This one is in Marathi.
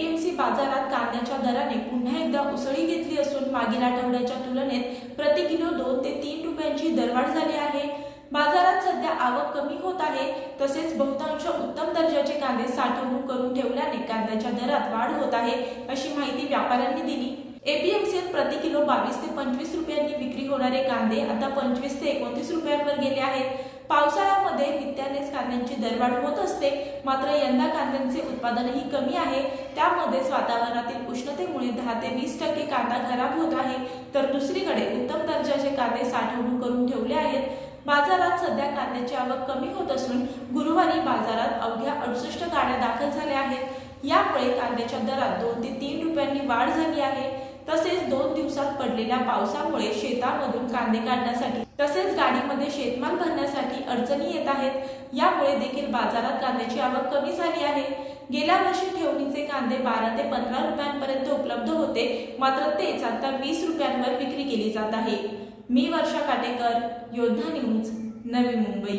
एपीएमसी बाजारात कांद्याच्या दराने पुन्हा एकदा उसळी घेतली असून मागील आठवड्याच्या तुलनेत प्रति किलो दोन ते तीन रुपयांची दरवाढ झाली आहे. बाजारात सध्या आवक कमी होत आहे. तसेच बहुतांश उत्तम दर्जाचे कांदे साठवणूक करून ठेवल्याने कांद्याच्या दरात वाढ होत आहे अशी माहिती व्यापाऱ्यांनी दिली. एपीएमसीत प्रति किलो बावीस ते पंचवीस रुपयांनी विक्री होणारे कांदे आता पंचवीस ते एकोणतीस रुपयांवर गेले आहेत. पावसाळ्यात कांद्यांची दरवाढ होत असते मात्र यंदा कांद्यांचे उत्पादनही कमी आहे. त्यामध्येच वातावरणातील उष्णतेमुळे दहा ते वीस टक्के कांदा खराब होत आहे. तर दुसरीकडे उत्तम दर्जाचे कांदे साठवणूक करून ठेवले आहेत. बाजारात सध्या कांद्याची आवक कमी होत असून गुरुवारी बाजारात अवघ्या अडुसष्ट गाड्या दाखल झाल्या आहेत. यामुळे कांद्याच्या दरात दोन ते तीन रुपयांनी वाढ झाली आहे. तसेच दोन दिवसात पडलेल्या पावसामुळे शेतामधून कांदे काढण्यासाठी तसेच गाडीमध्ये शेतमाल भरण्यासाठी अडचणी येत आहेत. यामुळे देखील बाजारात कांद्याची आवक कमी झाली आहे. गेल्या वर्षी ठेवणीचे कांदे बारा ते पंधरा रुपयांपर्यंत उपलब्ध होते. मात्र तेच आता वीस रुपयांवर विक्री केली जात आहे. मी वर्षा काटेकर योद्धा न्यूज नवी मुंबई.